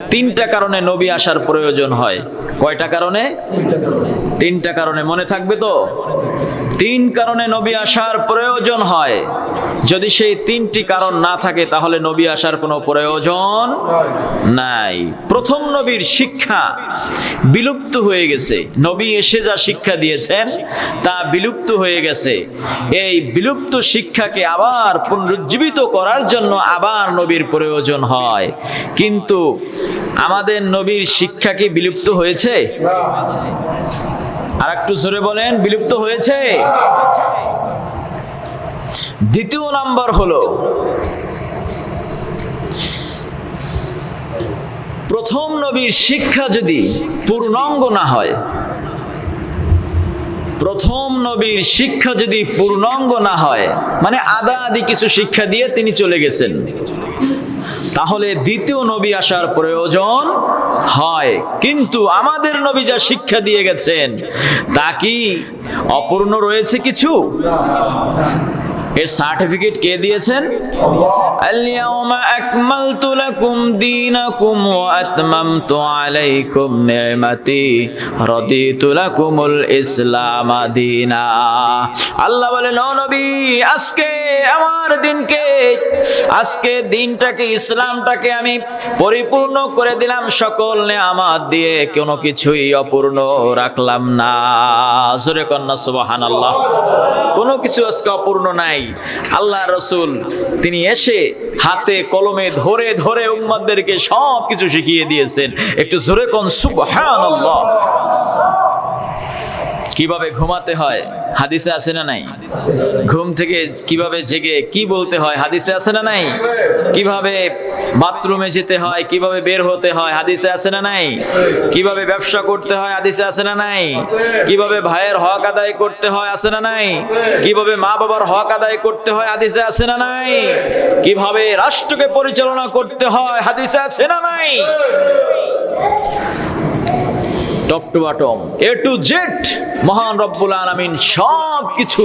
তিনটা কারণে নবী আসার প্রয়োজন হয়। কয়টা কারণে? তিনটা কারণে। মনে থাকবে তো? তিন কারণে নবী আসার প্রয়োজন হয়। যদি সেই তিনটি কারণ না থাকে, তাহলে নবী আসার কোনো প্রয়োজন নাই। প্রথম নবীর শিক্ষা বিলুপ্ত হয়ে গেছে। নবী এসে যা শিক্ষা দিয়েছেন, তা বিলুপ্ত হয়ে গেছে। এই বিলুপ্ত শিক্ষাকে আবার পুনরুজ্জীবিত করার জন্য আবার নবীর প্রয়োজন হয়। কিন্তু আমাদের নবীর শিক্ষা কি বিলুপ্ত হয়েছে? আর একটু জোরে বলেন, বিলুপ্ত হয়েছে? দ্বিতীয় নাম্বার হলো, প্রথম নবীর শিক্ষা যদি পূর্ণাঙ্গ না হয়, প্রথম নবীর শিক্ষা যদি পূর্ণাঙ্গ না হয় মানে আদা আদি কিছু শিক্ষা দিয়ে তিনি চলে গেছেন, তাহলে দ্বিতীয় নবী আসার প্রয়োজন হয়। কিন্তু আমাদের নবী যা শিক্ষা দিয়ে গেছেন, তা কি অপূর্ণ রয়েছে কিছু? এর সার্টিফিকেট কে দিয়েছেন? আলিয়াউমা আকমালতু লাকুম দীনাকুম ওয়া আতমামতু আলাইকুম নি'মাতি। রাদিতু লাকুমুল ইসলাম দীনা। আল্লাহ বলেন, ও নবী, আজকে আমার দিনকে, আজকে দিনটাকে, ইসলামটাকে আমি পরিপূর্ণ করে দিলাম। সকল নিয়ামত দিয়ে কোনো কিছুই অপূর্ণ রাখলাম না। জোরে কন্যা, সুবহানাল্লাহ। কোনো কিছু আজকে অপূর্ণ নাই। আল্লাহ রসুল, তিনি এসে হাতে কলমে ধরে ধরে উম্মাদেরকে সব কিছু শিখিয়ে দিয়েছেন। একটু জোরে কন সুবহান কীভাবে ঘুমাতে হয়? হাদিসে আছে না নাই? ঘুম থেকে কীভাবে জেগে কি বলতে হয়? হাদিসে আছে না নাই? কীভাবে বাথরুমে যেতে হয়? কীভাবে বের হতে হয়? হাদিসে আছে না নাই? কীভাবে ব্যবসা করতে হয়? হাদিসে আছে না নাই? কীভাবে ভাইয়ের হক আদায় করতে হয়? আছে না নাই? কীভাবে মা বাবার হক আদায় করতে হয়? হাদিসে আছে না নাই? কীভাবে রাষ্ট্রকে পরিচালনা করতে হয়? হাদিসে আছে না নাই? Top to bottom A to Z মহান রব্বুল আলামিন সব কিছু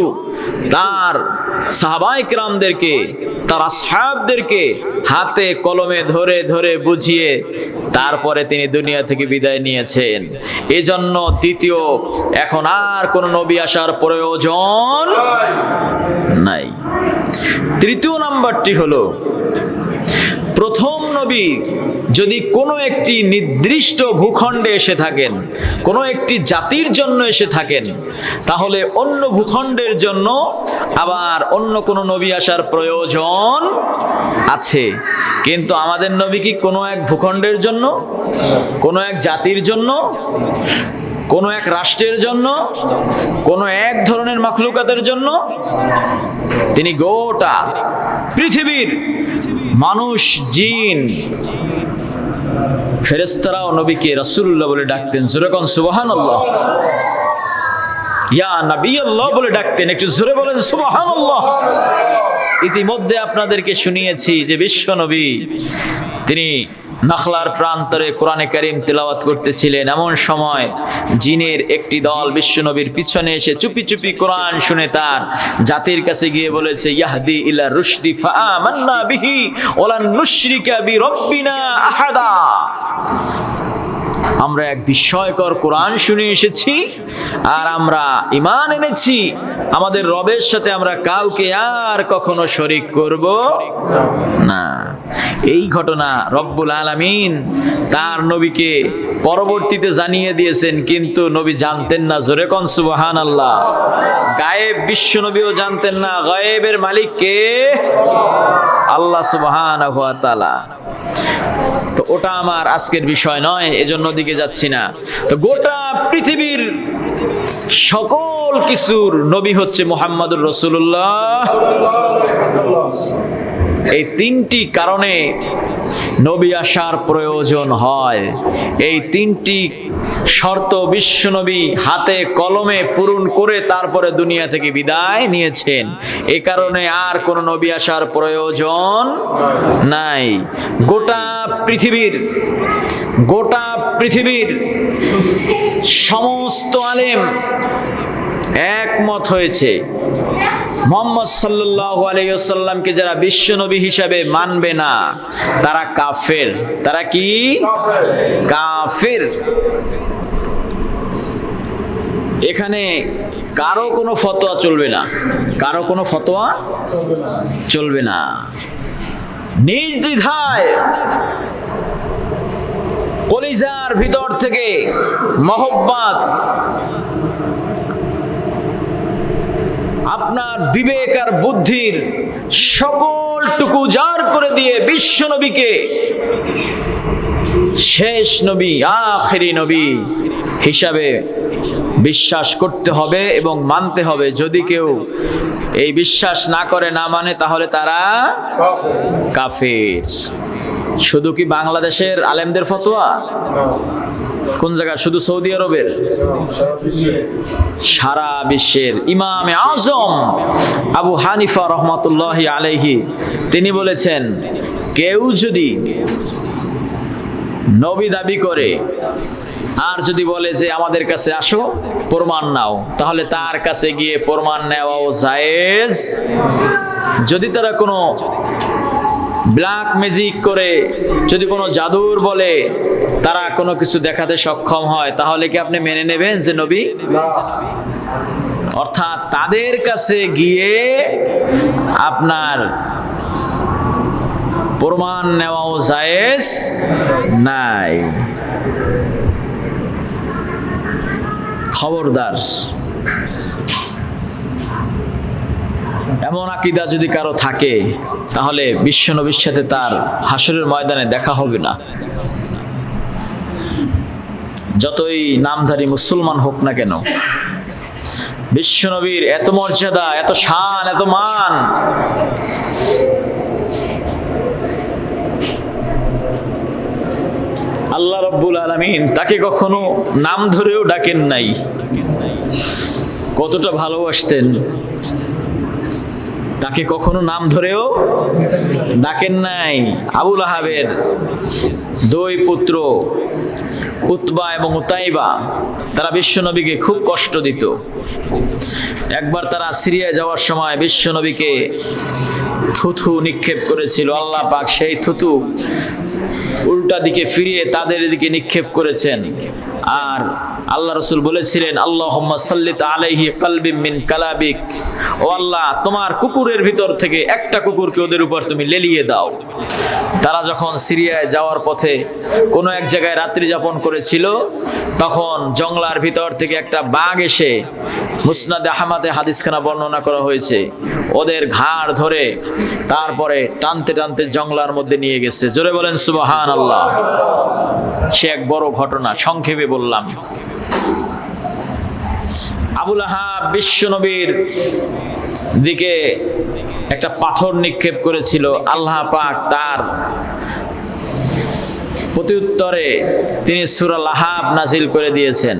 তার সাহাবাইক রামদেরকে তার আসহাবদেরকে হাতে কলমে ধরে ধরে বুঝিয়ে তারপরে তিনি দুনিয়া থেকে বিদায় নিয়েছেন। এজন্য দ্বিতীয়, এখন আর কোন নবী আসার প্রয়োজন নাই। তৃতীয় নাম্বারটি হলো, প্রথম নবী যদি কোনো একটি নির্দিষ্ট ভূখণ্ডে এসে থাকেন, কোনো একটি জাতির জন্য এসে থাকেন, তাহলে অন্য ভূখণ্ডের জন্য আবার অন্য কোনো নবী আসার প্রয়োজন আছে। কিন্তু আমাদের নবী কি কোনো এক ভূখণ্ডের জন্য, কোনো এক জাতির জন্য, কোনো এক রাষ্ট্রের জন্য, কোনো এক ধরনের মাখলুকাতের জন্য? তিনি গোটা পৃথিবীর মানুষ, জিন। ফেরেস্তারাও নবীকে রসুল্লাহ বলে ডাকতেন। যেরকম সুবাহান ইয়া নবী আল্লাহ বলে ডাকতেন। একটু জোরে বলেন সুবাহান ইতিমধ্যে আপনাদেরকে শুনিয়েছি যে বিশ্ব নবী, তিনি নাখলার প্রান্তরে কোরআনে করিম তেলাওয়াত করতেছিলেন। এমন সময় জিনের একটি দল বিশ্বনবীর পিছনে এসে চুপি চুপি কোরআন শুনে তার জাতির কাছে গিয়ে বলেছে, ইয়াহদি ইলা রুশদি ফাআমান্না বিহি ওয়ালান নুশরিকা বিরাব্বিনা আহাদা। আমরা এক বিস্ময়কর কোরআন শুনে এসেছি, আর আমরা ইমান এনেছি। আমাদের রবের সাথে আমরা কাউকে আর কখনো শরিক করব না। এই ঘটনা রব্বুল আলামিন তার নবীকে পরবর্তীতে জানিয়ে দিয়েছেন, কিন্তু নবী জানতেন না জোরে কন সুবহান আল্লাহ গায়েব বিশ্ব নবীও জানতেন না গায়েবের মালিক কে আল্লাহ তাআলা তো ওটা আমার আজকের বিষয় নয়, এজন্য দিকে যাচ্ছি না। তো গোটা পৃথিবীর সকল কিছুর নবী হচ্ছে মোহাম্মদুর রসুল্লাহ এই তিনটি কারণে নবী আসার প্রয়োজন হয়। এই তিনটি শর্ত বিশ্বনবী হাতে কলমে পূরণ করে তারপরে দুনিয়া থেকে বিদায় নিয়েছেন। এ কারণে আর কোন নবী আসার প্রয়োজন নাই। গোটা পৃথিবীর গোটা পৃথিবীর সমস্ত আলেম একমত হয়েছে। মোহাম্মদ সাল্লাহ আলাইসাল্লামকে যারা বিশ্ব নবী হিসাবে মানবে না, তারা কাফের। তারা কি? কাফের। এখানে কারও কোনো ফতোয়া চলবে না। কারও কোনো ফতোয়া চলবে না। নির্দ্বিধায় কলিজার ভিতর থেকে মহব্বত আপনার বিবেক আর বুদ্ধির সকলটুকু জার করে দিয়ে বিশ্ব নবীকে শেষ নবী, আখেরি নবী হিসাবে বিশ্বাস করতে হবে এবং মানতে হবে। যদি কেউ এই বিশ্বাস না করে, না মানে তাহলে তারা কাফের। শুধু কি বাংলাদেশের আলেমদের ফতোয়া? কোন জায়গা? শুধু সৌদি আরবের? সারা বিশ্বের। ইমামে আজম আবু হানিফা রহমতুল্লাহ আলাইহি, তিনি বলেছেন, কেউ যদি নবী দাবি করে, আর যদি বলে যে আমাদের কাছে আসো, প্রমাণ নাও, তাহলে তার কাছে গিয়ে প্রমাণ নেওয়াও জায়েজ। যদি তারা কোনো ব্ল্যাক ম্যাজিক করে যদি কোনো জাদুর বলে তারা কোনো কিছু দেখাতে সক্ষম হয়, তাহলে কি আপনি মেনে নেবেন যে নবী? অর্থাৎ তাদের কাছে গিয়ে আপনার প্রমাণ নেওয়াও জায়েজ নাই। খবরদার। এমন আকিদা যদি কারও থাকে, তাহলে বিশ্ব নবীর সাথে তার হাসরের ময়দানে দেখা হবে না। যতই নামধারী মুসলমান হোক না কেন বিশ্ব নবীর এত মর্যাদা, এত শান, এত মান, আল্লাহ রব্বুল আলমিন তাকে কখনো নাম ধরেও ডাকেন নাই। কতটা ভালোবাসতেন। তাকে কখনো নাম ধরেও ডাকেন নাই। আবুল আহাবের দুই পুত্র, উতবা এবং উতাইবা, তারা বিশ্বনবীকে খুব কষ্ট দিত। একবার তারা সিরিয়ায় যাওয়ার সময় বিশ্বনবীকে থুথু নিক্ষেপ করেছিল। আল্লাহ পাক সেই থুথু উল্টা দিকে ফিরিয়ে তাদের দিকে নিক্ষেপ করেছেন। আর আল্লাহ রসুল বলেছিলেন আল্লাহ সাল্লিত আলাইহি কালাবিক। ও আল্লাহ, তোমার কুকুরের ভিতর থেকে একটা কুকুরকে ওদের উপর তুমি লেলিয়ে দাও। তারা যখন সিরিয়ায় যাওয়ার পথে কোনো এক জায়গায় রাত্রি যাপন করেছিল, তখন জংলার ভিতর থেকে একটা বাঘ এসে মুসনাদে আহমাদে হাদিসখানা বর্ণনা করা হয়েছে। ওদের ঘাড় ধরে তারপরে টানতে টানতে জংলার মধ্যে নিয়ে গেছে। জোরে বলেন সুবহান আল্লাহ সে এক বড় ঘটনা, সংক্ষেপে বললাম। আবুল আহাব বিশ্ব নবীর দিকে একটা পাথর নিক্ষেপ করেছিল, আল্লাহ পাক তার প্রতি উত্তরে তিনি সুরাল আহাব নাজিল করে দিয়েছেন।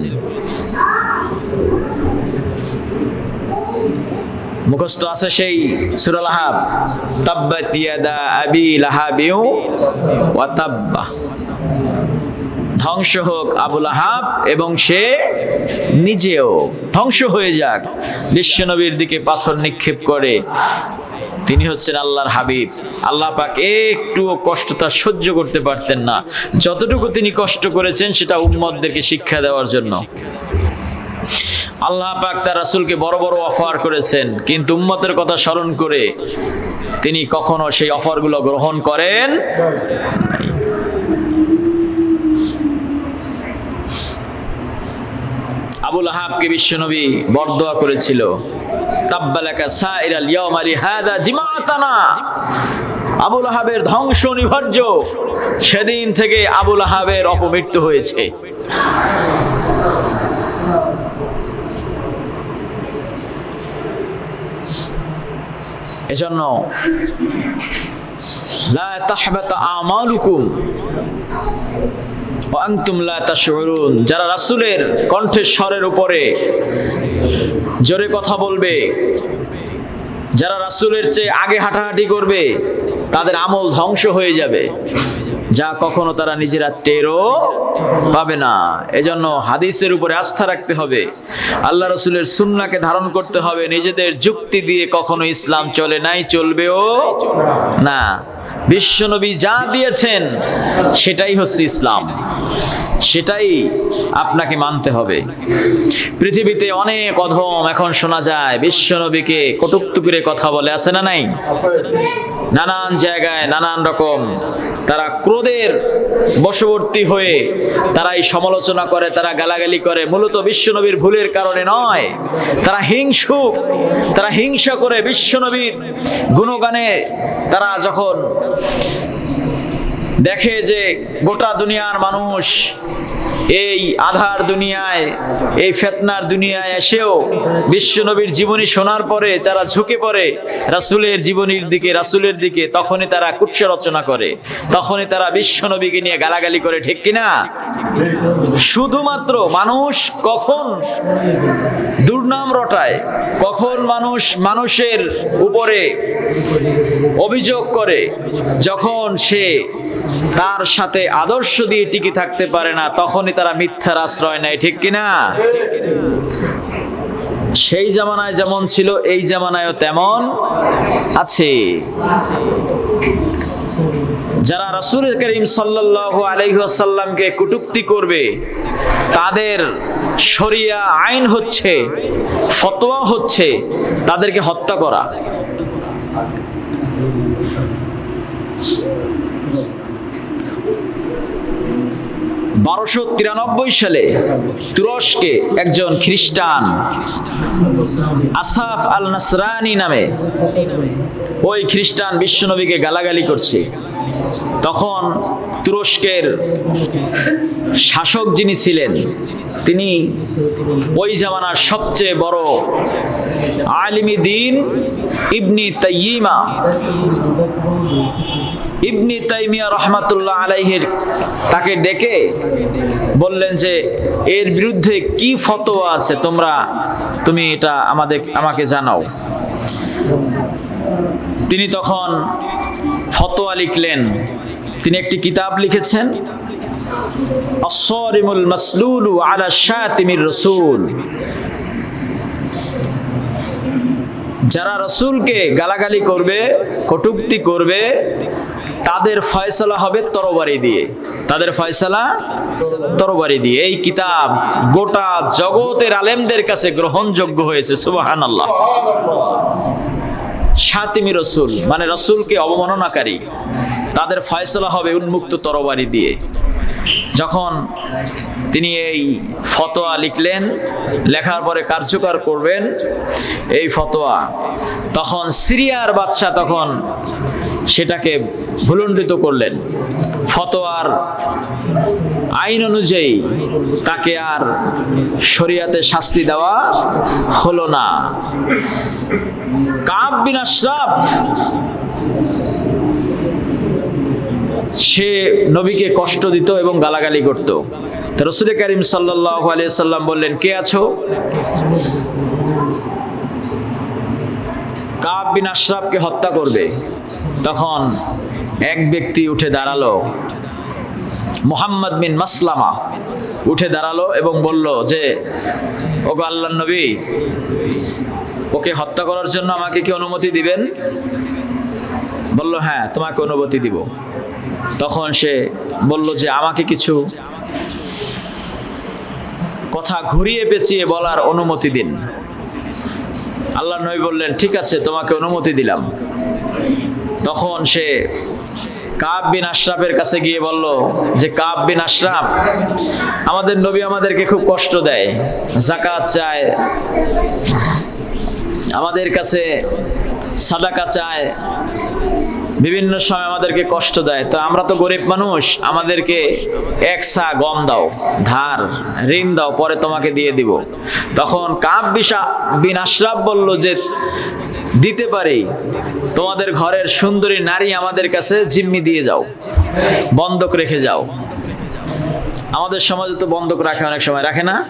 মুখস্থ আছে সেই সুরাল আহাব তাব্বাত ইয়াদা আবি লাহাবিউ ওয়া তাব্বা। ধ্বংস হোক আবুল আহাব এবং সে নিজেও। ধ্বংস হয়ে যাক। বিশ্বনবীর দিকে পাথর নিক্ষেপ করে। তিনি হচ্ছেন আল্লাহর হাবিব। আল্লাহ পাক একটুও কষ্ট তার সহ্য করতে পারতেন না। যতটুকু তিনি কষ্ট করেছেন সেটা উম্মতদেরকে শিক্ষা দেওয়ার জন্য। আল্লাহ পাক তার রাসূলকে বড় বড় অফার করেছেন, কিন্তু উম্মতের কথা স্মরণ করে তিনি কখনো সেই অফারগুলো গ্রহণ করেন নাই। আবুল আহাবকে বিশ্বনবী বরদোয়া করেছিল, তাব্বালাকা সাইরাল ইয়াউম আলি হাদা জিমাতানা আবুল আহাবের ধ্বংস অনিবার্য, সেদিন থেকে আবুল আহাবের অপমৃত্যু হয়েছে এজন্য, লা তাহবাত আমালুকুম। যারা রাসূলের কণ্ঠের স্বরের উপরে জোরে কথা বলবে, যারা রাসূলের চেয়ে আগে হাঁটাহাঁটি করবে, তাদের আমল ধ্বংস হয়ে যাবে। যা কখনো তারা নিজেরা টেরও পাবে না। এজন্য হাদিসের উপরে আস্থা রাখতে হবে। আল্লাহ রসুলের সুন্নাকে ধারণ করতে হবে। নিজেদের যুক্তি দিয়ে কখনো ইসলাম চলে নাই, চলবেও না। বিশ্বনবী যা দিয়েছেন, সেটাই হচ্ছে ইসলাম। সেটাই আপনাকে মানতে হবে। পৃথিবীতে অনেক অধম, এখন শোনা যায়, বিশ্বনবীকে কটুক্ত করে কথা বলে, আছে না নাই? নানান জায়গায় নানান রকম তারা ক্রোধের বশবর্তী হয়ে তারা এই সমালোচনা করে, তারা গালাগালি করে। মূলত বিশ্বনবীর ভুলের কারণে নয়। তারা হিংসুক তারা হিংসা করে বিশ্বনবীর গুণগানে তারা যখন দেখে যে গোটা দুনিয়ার মানুষ এই আধার দুনিয়ায়, এই ফেতনার দুনিয়ায় এসেও বিশ্বনবীর জীবনী শোনার পরে যারা ঝুঁকে পড়ে রাসুলের জীবনীর দিকে, রাসুলের দিকে, তখনই তারা কুৎস রচনা করে। তখনই তারা বিশ্বনবীকে নিয়ে গালাগালি করে, ঠিক কিনা? শুধুমাত্র মানুষ কখন দুর্নাম রটায়, কখন মানুষ মানুষের উপরে অভিযোগ করে, যখন সে তার সাথে আদর্শ দিয়ে টিকে থাকতে পারে না, তখনই তারা মিথ্যার আশ্রয় নেয়, ঠিক কিনা? সেই জামানায় যেমন ছিল, এই জামানায়ও তেমন আছে। যারা রাসূল করিম সাল্লাল্লাহু আলাইহি ওয়াসাল্লামকে কটূক্তি করবে, তাদের শরিয়া আইন হচ্ছে, ফতোয়া হচ্ছে, তাদেরকে হত্যা করা। বারোশো তিরানব্বই সালে তুরস্কে একজন খ্রিস্টান, আসাফ আল নাসরানি নামে ওই খ্রিস্টান বিশ্বনবীকে গালাগালি করছে। তখন তুরস্কের শাসক যিনি ছিলেন, তিনি ওই জামানার সবচেয়ে বড় আলিমি দিন ইবনি তাইয়িমা। ইবনি তাইমিয়া রহমাতুল্লাহ আলাইহের তাকে ডেকে বললেন যে, এর বিরুদ্ধে কি ফতোয়া আছে তোমরা? তুমি এটা আমাদের, আমাকে জানাও। তিনি তখন ফতোয়া লিখলেন। তিনি একটি কিতাব লিখেছেন। আসরিমুল মাসলুলু আলা শাতিমির রসুল। যারা রসুলকে গালাগালি করবে, কটুক্তি করবে, তাদের ফয়সলা হবে তরবারি দিয়ে। তাদের ফয়সলা তরবারি দিয়ে। এই কিতাব গোটা জগতের আলেমদের কাছে গ্রহণযোগ্য হয়েছে সুবাহান আল্লাহ সাতিমি রসুল মানে রসুলকে অবমাননাকারী, তাদের ফয়সলা হবে উন্মুক্ত তরবারি দিয়ে। যখন তিনি এই ফতোয়া লিখলেন, লেখার পরে কার্যকর করবেন এই ফতোয়া, তখন সিরিয়ার বাদশাহ তখন সেটাকে ভুলণ্ডিত করলেন। ফতোয়ার আইন অনুযায়ী তাকে আর শরিয়াতে শাস্তি দেওয়া হলো না। কাব আশরাফ। সে নবীকে কষ্ট দিত এবং গালাগালি করত। রসুল করিম সাল্লাহ সাল্লাম বললেন, কে আছো? কাব বিন আশরাফকে হত্যা করবে। তখন এক ব্যক্তি উঠে দাঁড়াল। মোহাম্মদ বিন মাসলামা উঠে দাঁড়াল এবং বলল যে, ওগো আল্লাহ নবী, ওকে হত্যা করার জন্য আমাকে কি অনুমতি দিবেন? বলল হ্যাঁ তোমাকে অনুমতি দিব। তখন সে বলল যে, আমাকে কিছু কথা ঘুরিয়ে পেঁচিয়ে বলার অনুমতি দিন। আল্লাহ নবী বললেন, ঠিক আছে, তোমাকে অনুমতি দিলাম। তখন সে কাব বিন আশরাফের কাছে গিয়ে বলল, যে কাব বিন আশরাফ, আমাদের নবী আমাদেরকে খুব কষ্ট দেয় জাকাত চায়, আমাদের কাছে সাদাকা চায়, বিভিন্ন সময় আমাদেরকে কষ্ট দেয়। তো আমরা তো গরিব মানুষ, আমাদেরকে একসা গম দাও, ধার, ঋণ দাও, পরে তোমাকে দিয়ে দিব। তখন কাব বিশা বিন আশরাফ বলল যে দিতে পারি। তোমাদের ঘরের সুন্দরী নারী আমাদের কাছে জিম্মি দিয়ে যাও। বন্ধক রেখে যাও। আমাদের সমাজে তো বন্ধক রাখে অনেক সময়, রাখে না?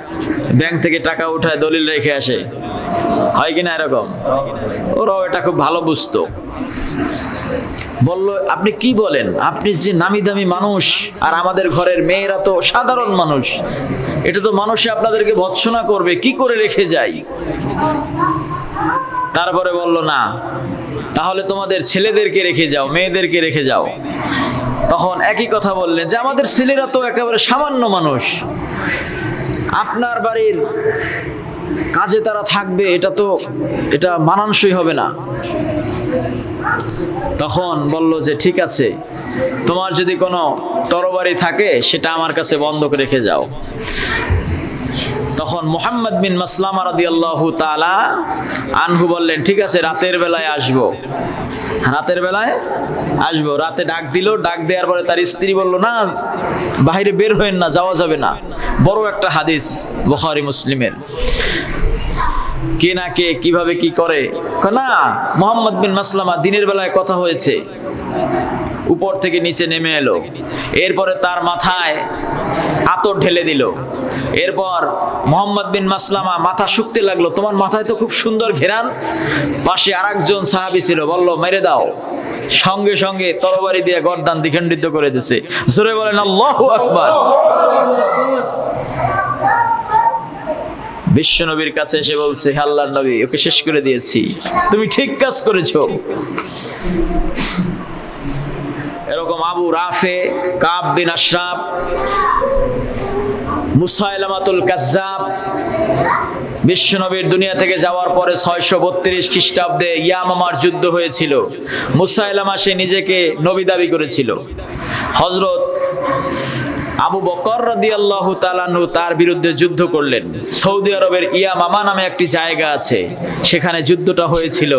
ব্যাংক থেকে টাকা উঠায় দলিল রেখে আসে। হয় কিনা এরকম? ওরাও এটা খুব ভালো বুঝতো। বলল, আপনি কি বলেন? আপনি যে নামি দামি মানুষ, আর আমাদের ঘরের মেয়েরা তো সাধারণ মানুষ। এটা তো মানুষে আপনাদেরকে ভৎসনা করবে, কি করে রেখে যাই তারপরে বলল, না, তাহলে তোমাদের ছেলেদেরকে রেখে যাও, মেয়েদেরকে রেখে যাও। তখন একই কথা বললেন যে, আমাদের ছেলেরা তো একেবারে সামান্য মানুষ। আপনার বাড়ির কাজে তারা থাকবে, এটা তো, এটা মানানসই হবে না। তখন বলল যে, ঠিক আছে, তোমার যদি কোনো তরবারি থাকে, সেটা আমার কাছে বন্ধক রেখে যাও। তখন মোহাম্মদ বিন মাসলামা রাদিয়াল্লাহু তাআলা আনহু বললেন, ঠিক আছে, রাতের বেলায় আসব। রাতের বেলায় আসব। রাতে ডাক দিল, ডাক দেওয়ার পরে তার স্ত্রী বলল, না বাইরে বের হয়েন না, যাওয়া যাবে না। বড় একটা হাদিস বুখারী মুসলিমের। কে না কে, কীভাবে কি করে? না, মোহাম্মদ বিন মাসলামা দিনের বেলায় কথা হয়েছে। উপর থেকে নিচে নেমে এলো। এরপরে তার মাথায় আতর ঢেলে দিল। এরপর মোহাম্মদ বিন মাসলামা মাথা শুকতে লাগল। তোমার মাথায় তো খুব সুন্দর ঘেরান। পাশে আরেকজন সাহাবি ছিল, বলল, মেরে দাও। সঙ্গে সঙ্গে তরবারি দিয়ে গর্দান দ্বিখণ্ডিত করে দিছে। জোরে বলেন, আল্লাহু আকবার। বিশ্ব নবীর কাছে এসে বলছে, "হে আল্লাহর নবী, ওকে শেষ করে দিয়েছি। তুমি ঠিক কাজ করেছ। আবু রাফে কাব বিন আশরাফ, মুসাইলামাতুল কাজ্জাব, বিশ্বনবীর দুনিয়া থেকে যাওয়ার পরে ছয়শো বত্রিশ খ্রিস্টাব্দে ইয়ামামার যুদ্ধ হয়েছিল। মুসাইলামা সে নিজেকে নবী দাবি করেছিল। হজরত আবু বকর রাদিয়াল্লাহু তাআলাহু তার বিরুদ্ধে যুদ্ধ করলেন। সৌদি আরবের ইয়ামামা নামে একটি জায়গা আছে, সেখানে যুদ্ধটা হয়েছিল।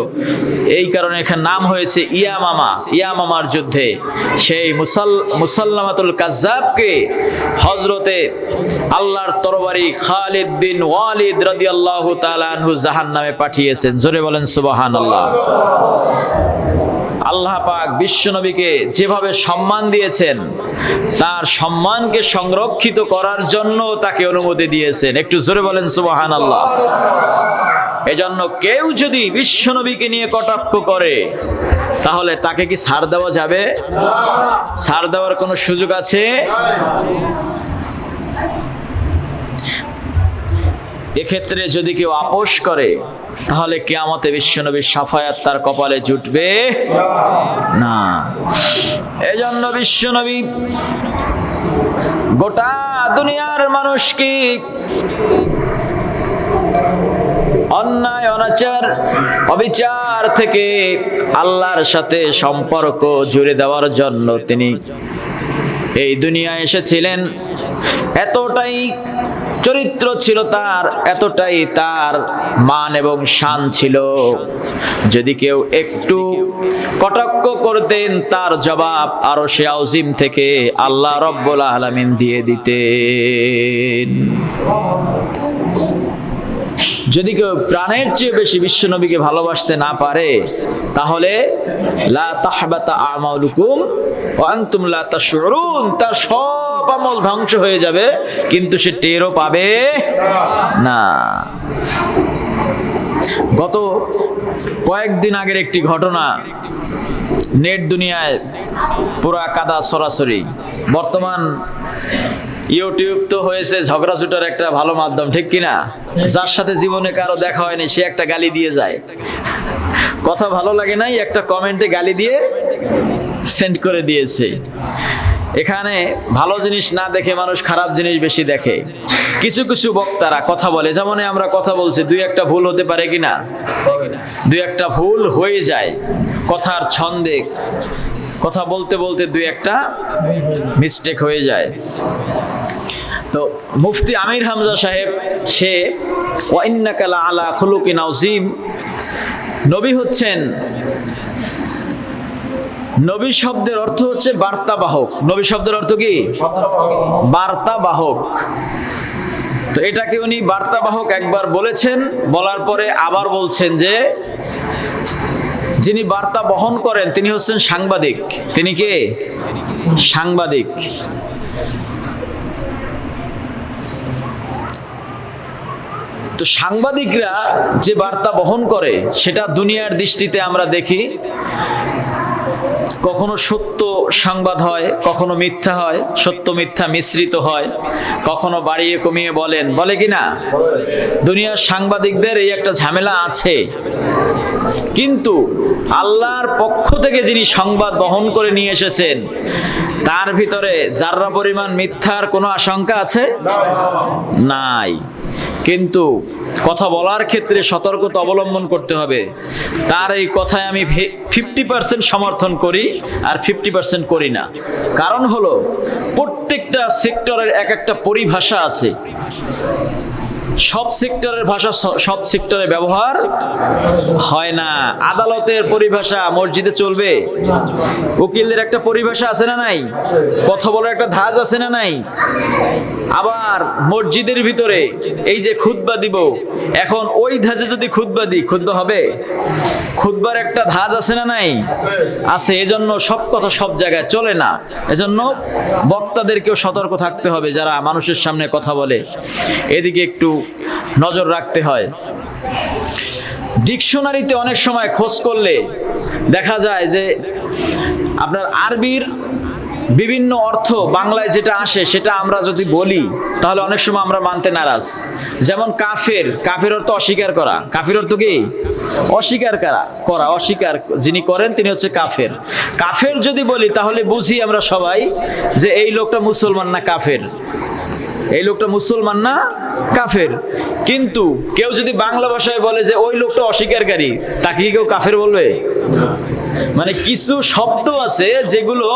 এই কারণে এখানে নাম হয়েছে ইয়া ইয়ামামা, ইয়ামামার যুদ্ধে। সেই মুসাল, মুসাল্লামাতুল কাজ্জাবকে হজরতে আল্লাহর তরবারি খালিদ বিন ওয়ালিদ রাদিয়াল্লাহু তাআলা আনহু জাহান্নামে পাঠিয়েছেন। জোরে বলেন সুবাহান আল্লাহ পাক বিশ্বনবীকে যেভাবে সম্মান দিয়েছেন, তার সম্মানকে সংরক্ষিত করার জন্য তাকে অনুমতি দিয়েছেন। একটু জোরে বলেন সুবাহান আল্লাহ এজন্য কেউ যদি বিশ্বনবীকে নিয়ে কটাক্ষ করে, তাহলে তাকে কি ছাড় দেওয়া যাবে? ছাড় দেওয়ার কোনো সুযোগ আছে? এক্ষেত্রে যদি কেউ আপোষ করে, তাহলে কেয়ামতে বিশ্বনবীর সাফায়াত তার কপালে জুটবে না। এজন্য বিশ্বনবী গোটা দুনিয়ার মানুষকে অন্যায়, অনাচার, অবিচার থেকে আল্লাহর সাথে সম্পর্ক জুড়ে দেওয়ার জন্য তিনি এই দুনিয়ায় এসেছিলেন। এতটাই চরিত্র ছিল তার, এতটাই তার মান এবং শান ছিল। যদি কেউ একটু কটাক্ষ করতেন, তার জবাব আরও সে আউজিম থেকে আল্লাহ রব্বুল আলামিন দিয়ে দিতেন। যদি কেউ প্রাণের চেয়ে বেশি বিশ্বনবীকে ভালোবাসতে না পারে, তাহলে লা তাহবাতা আমালুকুম ওয়া লা তাশউরুন, তার সব আমল ধ্বংস হয়ে যাবে, কিন্তু সে টেরও পাবে না। গত কয়েকদিন আগের একটি ঘটনা নেট দুনিয়ায় পুরা কাদা সরাসরি। বর্তমান ইউটিউব তো হয়েছে ঝগড়া ছুটার একটা ভালো মাধ্যম, ঠিক কিনা? যার সাথে জীবনে কারও দেখা হয়নি, সে একটা গালি দিয়ে যায়। কথা ভালো লাগে নাই, একটা কমেন্টে গালি দিয়ে সেন্ড করে দিয়েছে। এখানে ভালো জিনিস না দেখে মানুষ খারাপ জিনিস বেশি দেখে। কিছু কিছু বক্তারা কথা বলে, যেমন আমরা কথা বলছি, দুই একটা ভুল হতে পারে কিনা? দুই একটা ভুল হয়ে যায়, কথার ছন্দে। কথা বলতে বলতে দুই একটা মিস্টেক হয়ে যায়। তো মুফতি আমির হামজা সাহেব, সে ওয়াইন্নাকালা আলা খুলুকিন আউজিম নবী হচ্ছেন নবী শব্দের অর্থ হচ্ছে বার্তা বাহক নবী শব্দের অর্থ কি? বার্তা বাহক তো এটাকে উনি বার্তা বাহক একবার বলেছেন, বলার পরে আবার বলছেন যে, যিনি বার্তা বহন করেন, তিনি হচ্ছেন সাংবাদিক। তিনি কে? সাংবাদিক। তো সাংবাদিকরা যে বার্তা বহন করে, সেটা দুনিয়ার দৃষ্টিতে আমরা দেখি। কখনো সত্য সংবাদ হয়, কখনো মিথ্যা হয়, সত্য মিথ্যা মিশ্রিত হয়, কখনো বাড়িয়ে কমিয়ে বলেন, বলে কি না দুনিয়ার সাংবাদিকদের এই একটা ঝামেলা আছে। কিন্তু আল্লাহর পক্ষ থেকে যিনি সংবাদ বহন করে নিয়ে এসেছেন, তার ভিতরে যার্রা পরিমাণ মিথ্যার কোনো আশঙ্কা আছে? নাই। কিন্তু কথা বলার ক্ষেত্রে সতর্কতা অবলম্বন করতে হবে। তার এই কথায় আমি ফিফটি পার্সেন্ট সমর্থন করি আর ফিফটি পার্সেন্ট করি না। কারণ হলো, প্রত্যেকটা সেক্টরের এক একটা পরিভাষা আছে। সব সেক্টরের ভাষা সব সেক্টরে ব্যবহার হয় না। আদালতের পরিভাষা মসজিদে চলবে। উকিলদের একটা পরিভাষা আছে না নাই? কথা বলার একটা ধাজ আছে না নাই? আবার মসজিদের ভিতরে এই যে খুতবা দিব। এখন ওই ধাজে যদি খুতবা দিই, খুতবা হবে? খুতবার একটা ধাজ আছে না নাই? আছে, এজন্য সব কথা সব জায়গায় চলে না। এজন্য বক্তাদেরকেও সতর্ক থাকতে হবে যারা মানুষের সামনে কথা বলে। এদিকে একটু নজর রাখতে হয়। ডিকশনারিতে অনেক সময় খোঁজ করলে দেখা যায় যে আপনার আরবির বিভিন্ন অর্থ বাংলায় যেটা আসে, সেটা আমরা যদি বলি, তাহলে অনেক সময় আমরা মানতে নারাজ। যেমন কাফের কাফের অর্থ অস্বীকার করা। কাফের অর্থ কি? অস্বীকার করা করা, অস্বীকার যিনি করেন, তিনি হচ্ছে কাফের। কাফের যদি বলি, তাহলে বুঝি আমরা সবাই যে এই লোকটা মুসলমান না কাফের। এই লোকটা মুসলমান না কাফের। কিন্তু কেউ যদি বাংলা ভাষায় বলে যে ওই লোকটা অস্বীকারী, তাকে কেউ কাফের বলবে? মানে কিছু শব্দ আছে যেগুলো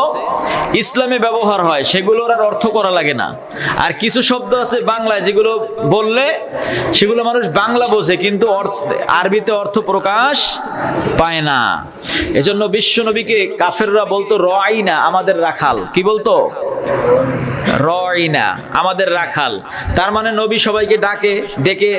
ইসলামে ব্যবহার হয়, সেগুলোর আর অর্থ করা লাগে না। আর কিছু শব্দ আছে বাংলায় যেগুলো বললে, সেগুলো মানুষ বাংলা বোঝে, কিন্তু আরবিতে অর্থ প্রকাশ পায় না। এজন্য বিশ্বনবীকে কাফেররা বলতো রয়না আমাদের রাখাল। কি বলতো? রয়না আমাদের রাখাল। তার মানে নবী সবাইকে ডাকে, ডেকে